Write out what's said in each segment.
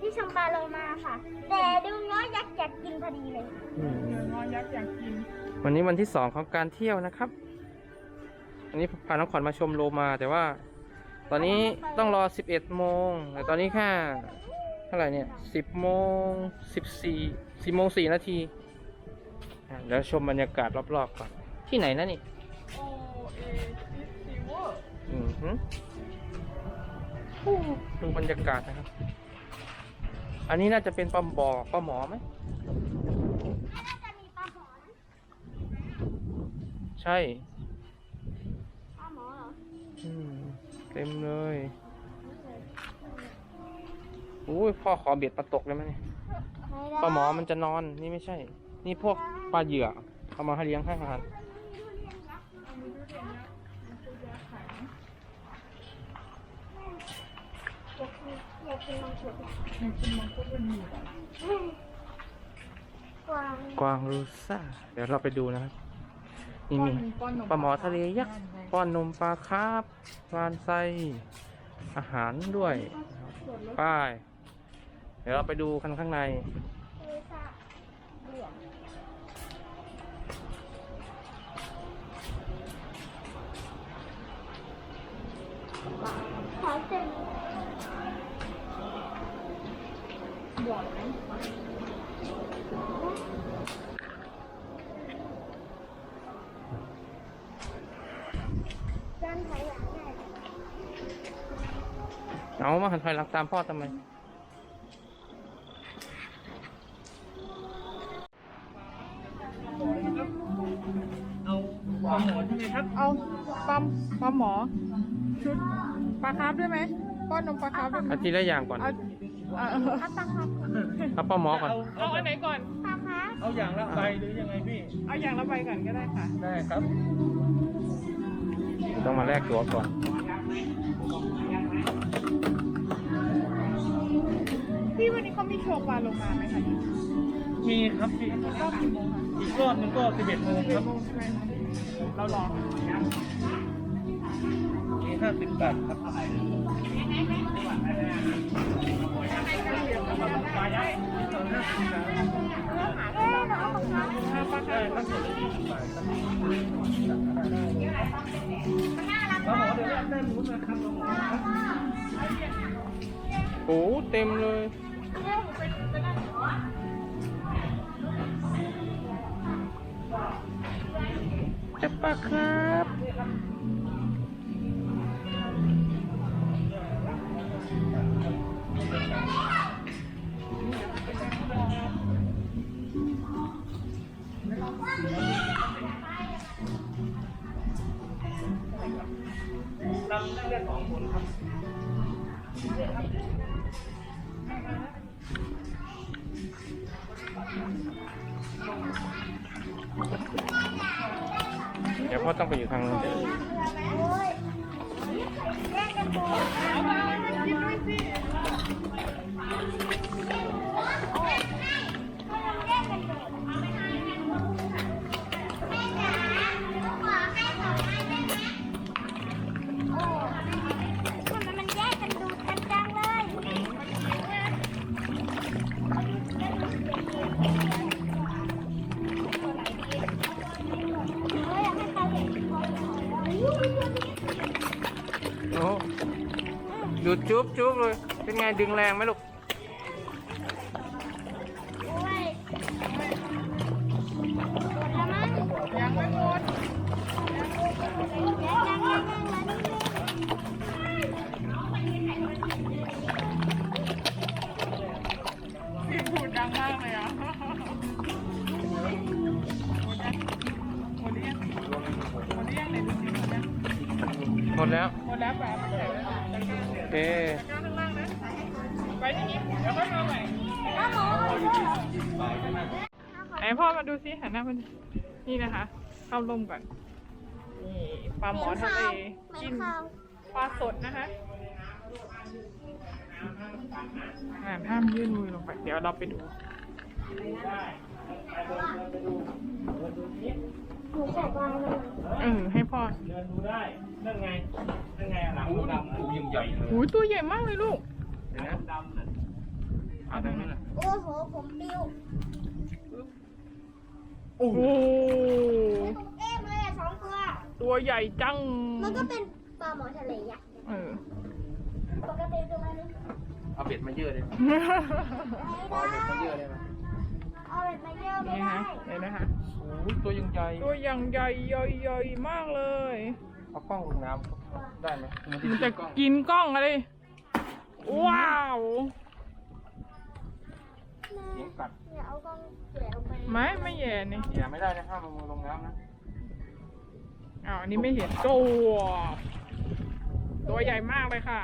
ที่ชมปลาโลมาค่ะ แต่ดูง้อยักษ์อยากกินพอดีเลยอืมเนื้องอยักษ์อยากกิน วันนี้วันที่สองของการเที่ยวนะครับ อันนี้พาน้องขวัญมาชมโลมา แต่ว่า ตอนนี้ต้องรอ 11โมงแต่ตอนนี้แค่เท่าไหร่เนี่ย 10โมง14 10โมง4นาทีอะเดี๋ยวชมบรรยากาศรอบๆก่อนที่ไหนนะนี่ โอเอซิสซิเวอร์อืมฮึฮู้ดูบรรยากาศนะครับ อันนี้น่าจะเป็นปลาบ่อปลาหมอไหมน่าจะมีปลาหมอนะใช่ปลาหมอเหรออืมเต็มเลยอุ้ยพ่อขอเบ็ดปลาตกเลยไหมเนี่ยไม่ได้ปลาหมอมันจะนอนนี่ไม่ใช่ นี่พวกปลาเหยื่อเอามาให้เลี้ยงให้อาหาร อยา กกินมังคุดในกินมังคุดมันมีกวางกวางรูซ่า เดี๋ยวเราไปดูนะครับ นี่มีป้อนนปลาหมอทะเลยักษ์ป้อนนมปลาคาร์ฟปลาไส้อาหารด้วย ป้าย เดี๋ยวเราไปดูกันข้างในคือซาเหลืองขอเต็ม หยอดไหมด้านไทยหลังได้เอามาหันถอยหลังตามพ่อทำไม เอาปลาหมอใช่ไหมครับ เอาปลาปลาหมอ ชุดปลาคาร์ฟด้วยไหมป้อนนมปลาคาร์ฟด้วยไหมเอาทีละอย่างก่อน เอาเอา เอาปลาครับ เอาปลาหมอก่อนเอาเอาอันไหนก่อนปลาครับเอาอย่างละใบหรือยังไงพี่เอาอย่างละใบก่อนก็ได้ค่ะ ได้ครับต้องมาแลกตัวก่อน พี่วันนี้เขามีโชว์ปลาลงมาไหมคะนี่มีครับพี่รอบกี่โมงคะอีกรอบหนึงก็11โมงเจ็คดรับโมงใช่ไหมเรารอ มี50บาทครับ โอ้เต็มเลยจะปะครับ ต้องไปอยู่ทางนู้นโอ้ยแยกกันดูเดูจุ๊บจุ๊บเลย เป็นไงดึงแรงไหมลูก นหน้ามาดูนี่นะคะเข้าร่มก่อนนี่ปลาหมอทะเลกินปลาสดนะคะอ่าห้ามยื่นมือลงไป เดี๋ยวเราไปดูหนูขอบางเลยเออให้พ่อเดินดูได้นั่นไงนั่นไงหลังดำๆยิ่งใหญ่เลยหูยตัวใหญ่มากเลยลูกหลังดำๆน่ะหผมปิว โอ้โหตุ๊กเอ้มเลยอะสองตัว ตัวใหญ่จังมันก็เป็นปลาหมอทะเลยักษ์เออปกติตัวมันไม่เอาเบ็ดมาเยอะเลยได้เอาเบ็ดมาเยอะเลยนะเอาเบ็ดมาเยอะไม่นี่ได้ฮะเห็นนะคะ โอ้ยตัวยังใหญ่ตัวอย่างใหญ่ใหญ่ใหญ่มากเลย เอากล้องลงน้ำได้ไหมมันจะกล้องกินกล้องอะไร ว้าว เสียงกัดเนี่ยเอากล้องเสียลงไปไม่ไม่แย่นี่อย่าไม่ได้นะห้ามเอามือลงน้ำนะอ้าวอันนี้ไม่เห็นตัวตัวใหญ่มากเลยค่ะ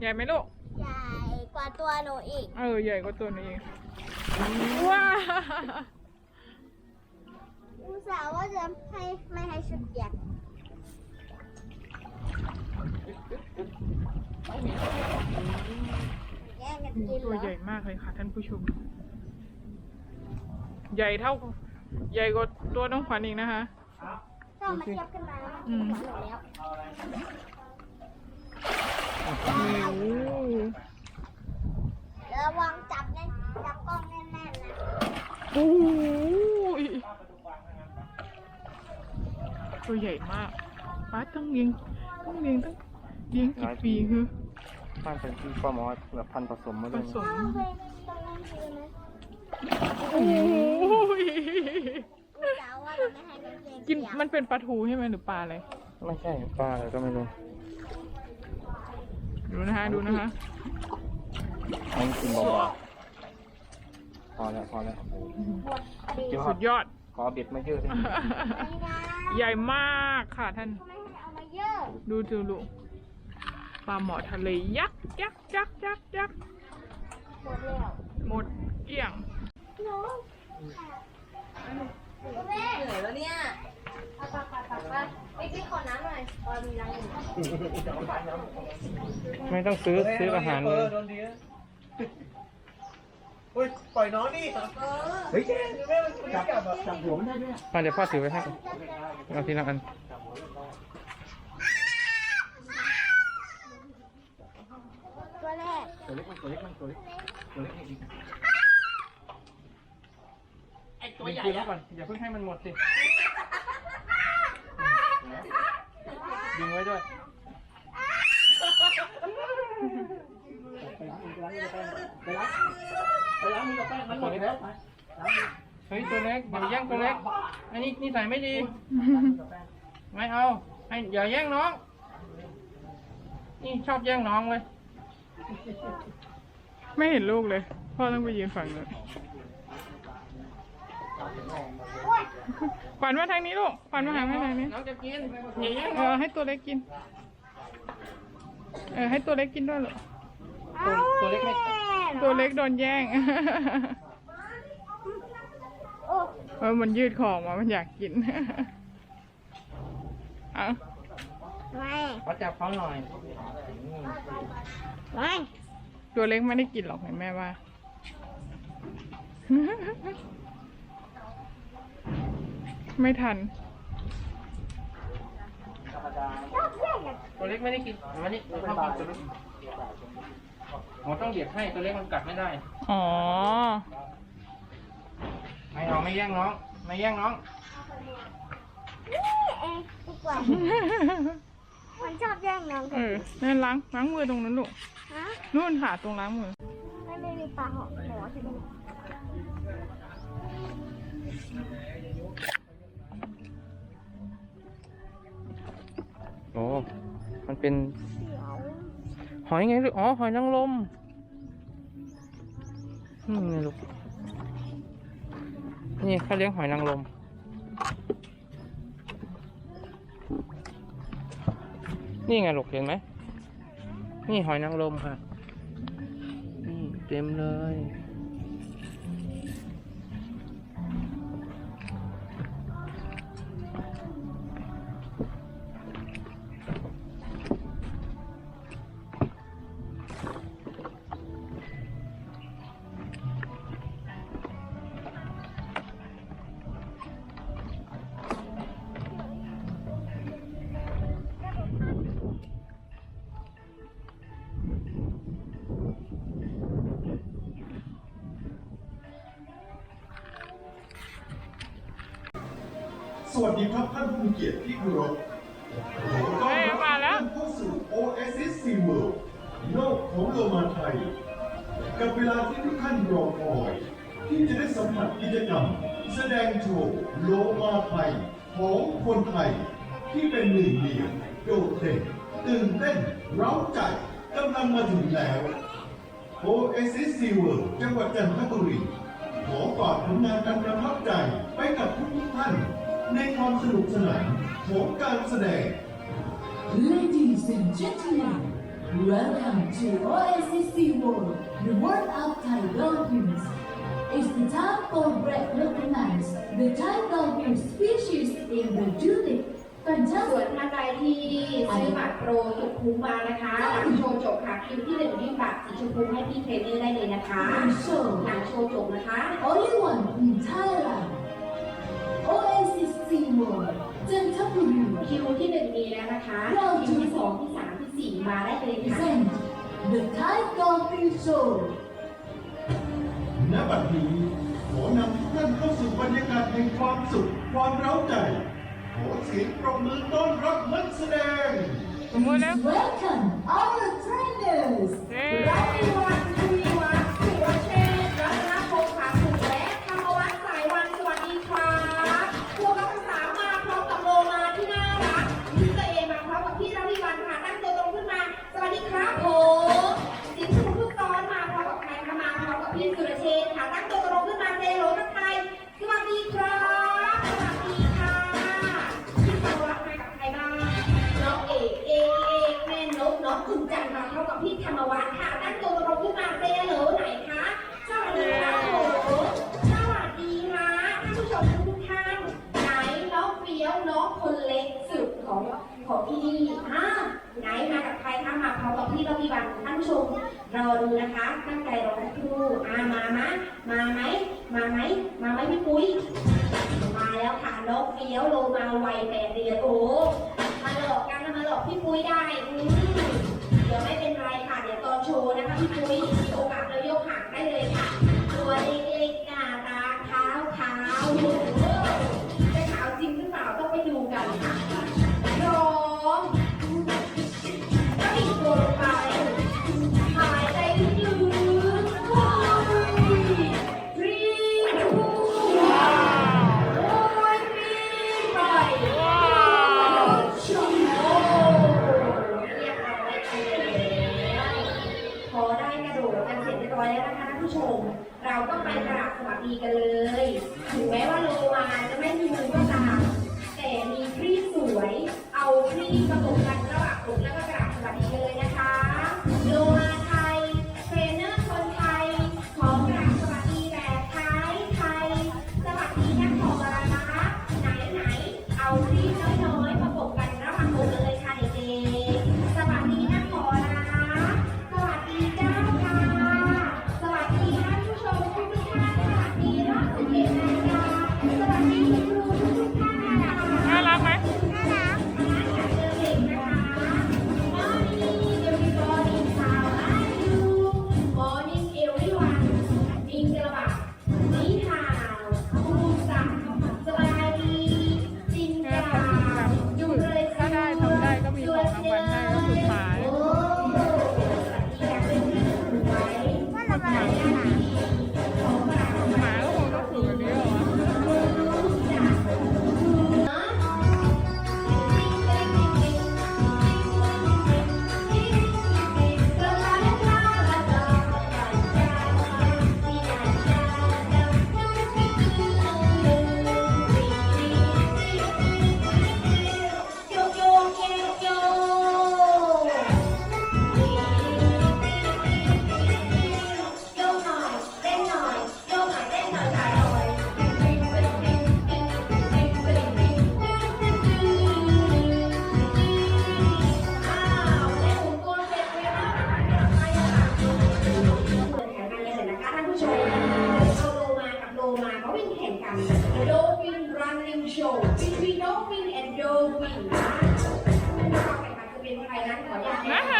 ใหญ่ไหมลูก ใหญ่กว่าตัวหนูอีก เออ ใหญ่กว่าตัวนี้อีกว้าวอุตส่าห์ว่าจะให้ไม่ให้ชุดเปียกแย่ งกันกินเหรตัวอใหญ่มากเลยค่ะท่านผู้ชม ใหญ่เท่า ใหญ่กว่าตัวน้องขวัญอีกนะคะ ถ้าเอามาเทียบกันมาอืมหัวหนูแล้วโอ้โหระวังจับแน่นจับกล้องแน่นๆนะโอ้ยตัวใหญ่มากป้าต้องเลี้ยงต้องเลี้ยงต้องเลี้ยงกี่ปีคือ บ้านเป็นที่ปลาหมอแบบพันธุ์ผสมมาผด้วยสมเอาไปตรงนั้นคือนะโอ้ยอุตส่าห์ว่าจะไม่ให้มันเปียกกินมันเป็นปลาทูใช่ไหมหรือปลาอะไร ไม่ใช่ปลาอะไรก็ไม่รู้ดูนะคะดูนะคะ มันกินเบาๆพอแล้วพอแล้วโอ้โหบดดีเดี๋ยวสุดยอด ขอเบ็ดมาเยอะเลยไม่ได้ใหญ่มากค่ะท่าน ดูดูดู ลาหมอทะเลยักษ์ยักษ์ยักษ์ยักษ์ยักษ์หมดแล้วหมดเกลี้ยงหนูแม่เหนื่อยแล้วเนี่ยเอาปากปากปากปากไปกินขอน้ำหน่อยตอนมีรังอยู่ไม่ต้องซื้อซื้ออาหารเลยโดนดีนะเฮ้ยปล่อยน้องดิเฮ้ยแกแม่มันจับจับหัวมันได้ด้วยมาเดี๋ยวพ่อถือไว้ให้เอาทีละอัน ตัวแรกตัวเล็กมันตัวเล็กมันตัวเล็กตัวเล็กอีกไอตัวใหญ่แล้วก่อนอย่าเพิ่งให้มันหมดสิดึงไว้ด้วยไปล้างไปล้างมือกับแป้งมันหมดแล้วเฮ้ยตัวเล็กอย่าแย่งตัวเล็กอันนี้นิสัยไม่ดี ไม่เอาให้อย่าแย่งน้อง นี่ชอบแย่งน้องเลย ไม่เห็นลูกเลย พ่อต้องไปยืนฝั่งนู้นขวัญมาทางนี้ลูกขวัญมาหาแม่ทางนี้น้องจะกินอย่าแย่งเอน้อองให้ตัวเล็กกิน เออให้ตัวเล็กกินด้วยเหรอตัวตัวเล็กไม่ตัวเล็กโดนแย่งโอ้เออมันยืดคอออกมามันอยากกิน เอา ไม่ขอจับเขาหน่อยไม่ตัวเล็กไม่ได้กินหรอกเห็นแม่ว่า ไม่ทันชอบแย่งกันตัวเล็กไม่ได้กินมานี่ตัวเข้ากินตัวเล็กหมอต้องเบียดให้ตัวเล็กมันกัดไม่ได้ อ๋อ ไม่เอาไม่แย่งน้อง ไม่แย่งน้อง นี่เองดีกว่า มันชอบแย่งน้องเออนั่นล้างล้างมือตรงนั้นลูก ฮะนู่นค่ะตรงล้างมือไม่ไม่มีปลาหอมหมอใช่ไหมโอ้มันเป็นเสียวหอยไงลูก อ๋อ หอยนางรมนี่ไงลูก นี่เขาเลี้ยงหอยนางรม นี่ไงลูกเห็นไหม นี่หอยนางรมค่ะ นี่เต็มเลย มาไทย กับเวลาที่ทุกท่านรอคอย ที่จะได้สัมผัสกิจกรรม แสดงโชว์โลมาไทยของคนไทย ที่เป็นหนึ่งเดียวโดดเด่นตื่นเต้นเร้าใจกำลังมาถึงแล้ว Oasis Sea World จังหวัดจันทบุรีขอฝากผลงานการประทับใจไปกับทุกท่าน ในความสนุกสนานของการแสดง Ladies and gentlemen, welcome to Oasis Sea World, the world of Thai dolphins. It's the time for Brett recognize the Thai dolphin species in the unique, ส่วน fantastic ท่านใดที่ซื้อบัตรโปรสุดคุ้มมานะคะหลังโชว์จบค่ะคิวที่หนึ่งยื่นบัตรสีชมพูให้พี่เทรนเนอร์ได้เลยนะคะ show, หลังโชว์จบนะคะ only one in Thailand. Oasis Sea World, Chantaburi คิวที่หนึ่งมีแล้วนะคะคิวที่สองที่สามที่ สี่มาได้เลยค่ะ present the Thai dolphin show. ณบัดนี้ขอนำทุกท่านเข้าสู่บรรยากาศแห่งความสุข ความเร้าใจ ขอเสียงปรบมือต้อนรับนักแสดงสมมติแล้ว Welcome our trainers. เย้ กับพี่ระวีวันท่านผู้ชมรอดูนะคะตั้งใจรอสักครู่อามามะมาไหมมาไหมมาไหมพี่ปุ้ยมาแล้วค่ะนกเฟี้ยวโลมาไวแปดเดือนโอ้มาหลอกกันนะมาหลอกพี่ปุ้ยได้อืเดี๋ยวไม่เป็นไรค่ะ เดี๋ยวตอนโชว์นะคะพี่ปุ้ย นะขออนุญาตนะคะ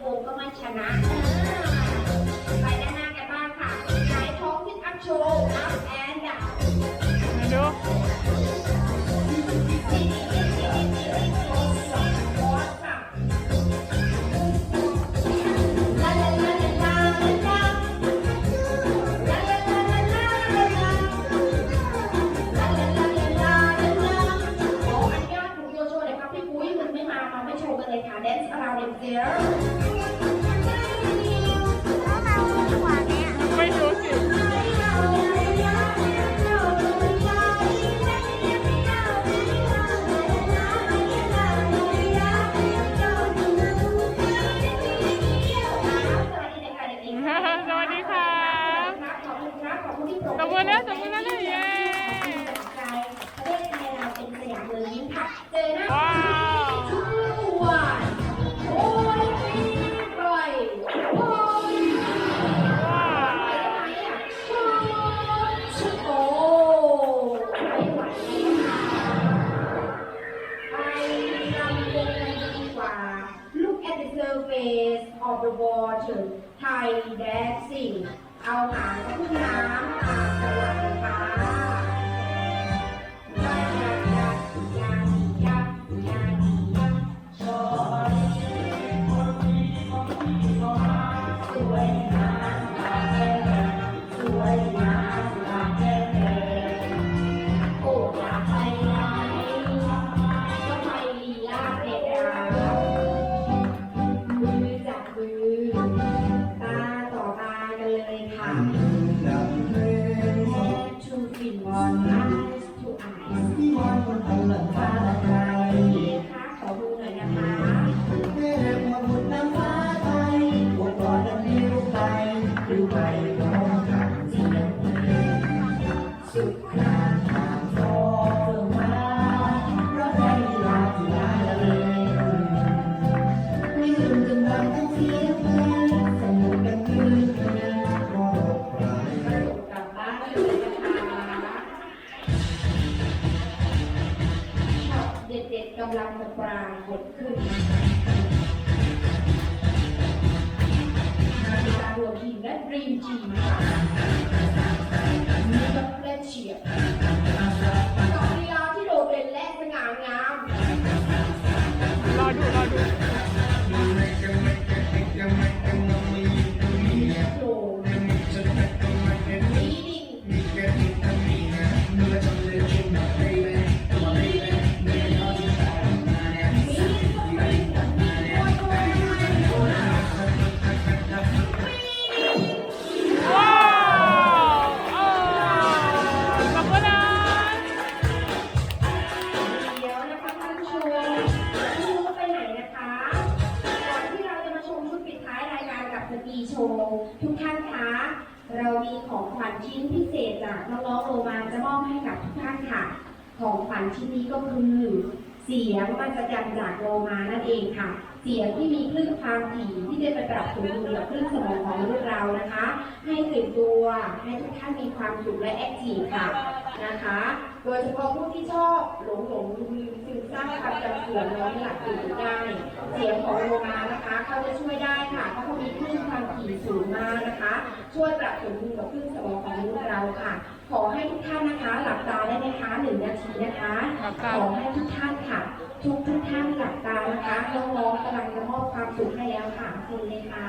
โกงก็ไม่ชนะ ไปแล้วนะ yeah, dance around it there. ไทยแดนสี่ เอาหางพุ่งน้ำตาสว่างค่ะ Brinquinho. Minha fletinha. ว์ทุกท่านคะ เรามีของขวัญชิ้นพิเศษจากน้องๆโรมาจะมอบให้กับทุกท่านค่ะ ของขวัญชิ้นนี้ก็คือเสียงมหัศจรรย์จากโลมานั่นเองค่ะ เสียงที่มีคลื่นความถี่ที่จะไปปรับสมดุลกับคลื่นสมองของมนุษย์เรานะคะ ให้ตื่นตัวให้ทุกท่านมีความสุขและแอคทีฟค่ะนะคะ โดยเฉพาะผู้ที่ชอบหลงหลงลืมลืมซึมซ่านความจำเสื่อมนอนไม่หลับตื่นไม่ได้ เสียงของโลมานะคะเขาจะช่วยได้ค่ะเพราะเขามีคลื่นความถี่สูงมากนะคะ ช่วยปรับสมดุลกับคลื่นสมองของมนุษย์เราค่ะ ขอให้ทุกท่านนะคะ หลับตาได้ไหมคะหนึ่งนาทีนะคะหลับตาขอให้ทุกท่านค่ะ ทุกทุกท่านหลับตานะคะน้องๆกำลังจะมอบความสุขให้แล้วค่ะเชิญเลยค่ะ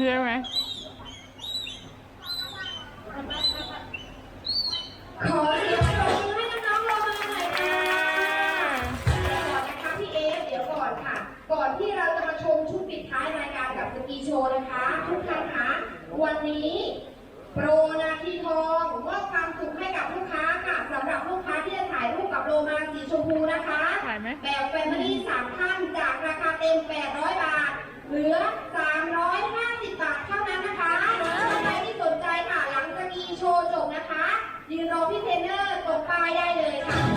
ใช่ไหม ขอเสียงปรบมือให้น้องๆเรามาหน่อยค่ะก่อนนะคะพี่เอฟเดี๋ยวก่อนค่ะ ก่อนที่เราจะมาชมชุดปิดท้ายรายการกับสกีโชว์นะคะ ทุกท่านคะ วันนี้โปรนาทีทองมอบความสุขให้กับลูกค้าค่ะสำหรับลูกค้าที่จะถ่ายรูปกับโลมาสีชมพูนะคะถ่ายไหมแบบแฟมิลี่สามท่านจากราคาเต็ม 800 บาท เหลือ 350 บาทเท่านั้นนะคะถ้าใครที่สนใจค่ะ หลังจากกีโชว์จบนะคะ ยืนรอพี่เทรนเนอร์ตกป้ายได้เลยค่ะยืนรอพี่เทรนเนอร์ตกป้ายได้เลยนะคะคิวแรกมีแล้วค่ะ